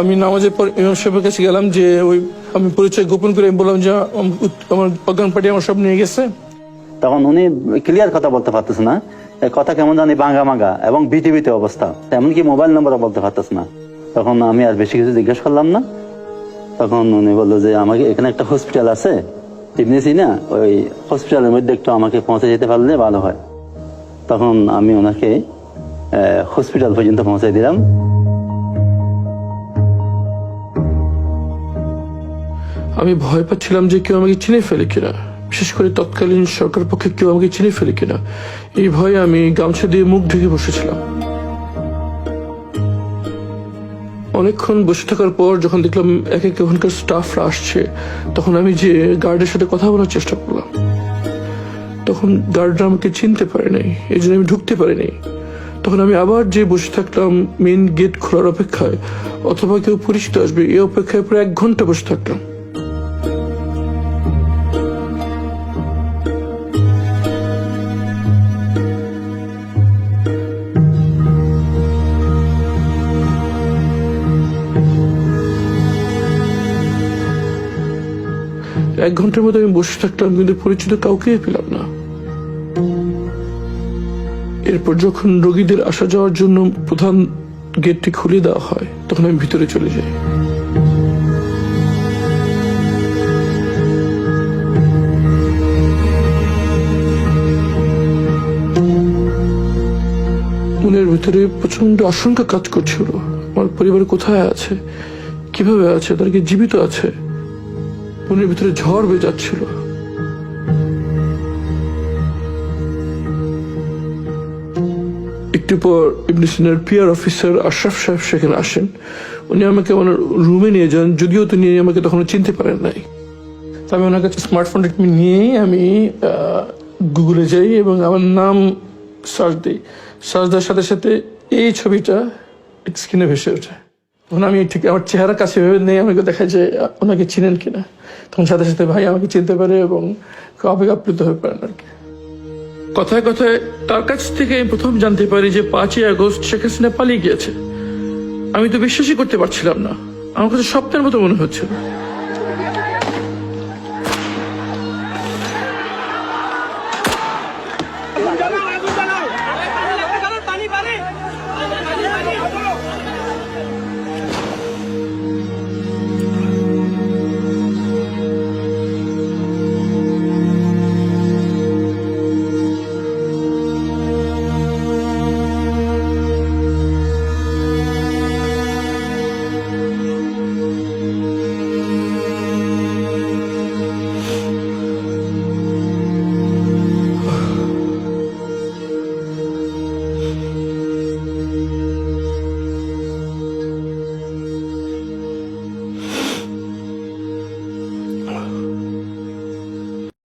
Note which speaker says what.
Speaker 1: আমি নামাজের পর ইমাম সাহেবের কাছে গেলাম যে ওই আমি পরিচয় গোপন করে বললাম যে আমার অজ্ঞান পার্টি আমার সব নিয়ে গেছে।
Speaker 2: তখন উনি ক্লিয়ার কথা বলতে পারতেছে না। কথা কেমন জানি বাঙ্গা মাঙ্গা এবং বিটিভিতে অবস্থা। এমনকি মোবাইল নম্বরও বলতে পারতেছে না। তখন আমি আর বেশি কিছু জিজ্ঞেস করলাম না। তখন উনি বলল যে, আমাকে এখানে একটা হসপিটাল আছে। চিপনেছি না, ওই হসপিটালের মধ্যে একটু আমাকে পৌঁছে যেতে পারলে ভালো হয়। তখন আমি ওনাকে হসপিটাল পর্যন্ত পৌঁছে দিলাম।
Speaker 1: আমি ভয় পাচ্ছিলাম যে কেউ আমাকে চিনে ফেলে কিনা। বিশেষ করে তৎকালীন সরকার পক্ষে কেউ আমাকে চিনে ফেলে কিনা। এই ভয়ে আমি গামছা দিয়ে মুখ ঢেকে বসেছিলাম। অনেকক্ষণ বসে থাকার পর যখন দেখলাম এক এক ওখানকার স্টাফরা আসছে, তখন আমি যে গার্ডের সাথে কথা বলার চেষ্টা করলাম। তখন গার্ডরা আমাকে চিনতে পারে নাই, এই জন্য আমি ঢুকতে পারিনি। তখন আমি আবার যে বসে থাকলাম মেন গেট খোলার অপেক্ষায়, অথবা কেউ পরিচিত আসবে, এই অপেক্ষায় প্রায় এক ঘণ্টা বসে থাকলাম এক ঘণ্টার মধ্যে আমি বসে থাকলাম, কিন্তু পরিচিত কাউকে পেলাম না। এরপর যখন রোগীদের আসা যাওয়ার জন্য প্রধান গেটটি খুলে দেওয়া হয়, তখন আমি ভিতরে চলে যাই। মনের ভিতরে প্রচণ্ড আশঙ্কা কাজ করছিল। আমার পরিবার কোথায় আছে? কীভাবে আছে? তারা কি জীবিত আছে? মনের ভিতরে ঝড় বেয়ে যাচ্ছিল। একটু পর ইবনে সিনার পিয়ার অফিসার আশরাফ সাহেব সেখানে আসেন। উনি আমাকে ওনার রুমে নিয়ে যান, যদিও তিনি আমাকে তখন চিনতে পারেন নাই। আমি ওনার কাছে স্মার্টফোনটা নিয়েই আমি গুগলে যাই এবং আমার নাম সার্চ দিই। সার্চ দেওয়ার সাথে সাথে এই ছবিটা স্ক্রিনে ভেসে ওঠে। তখন আমি ঠিক আমার চেহারা কাছে ভেবে নেই। আমাকে দেখা যে ওনাকে চিনেন কিনা। তখন সাথে সাথে ভাই আমাকে চিনতে পারে এবং আবেগ আপ্লুত হয়ে পারেন আর কি। কথায় কথায় তার কাছ থেকে আমি প্রথম জানতে পারি যে পাঁচই আগস্ট শেখ হাসিনা পালিয়ে গিয়েছে। আমি তো বিশ্বাসই করতে পারছিলাম না। আমার কাছে স্বপ্নের মতো মনে হচ্ছিল।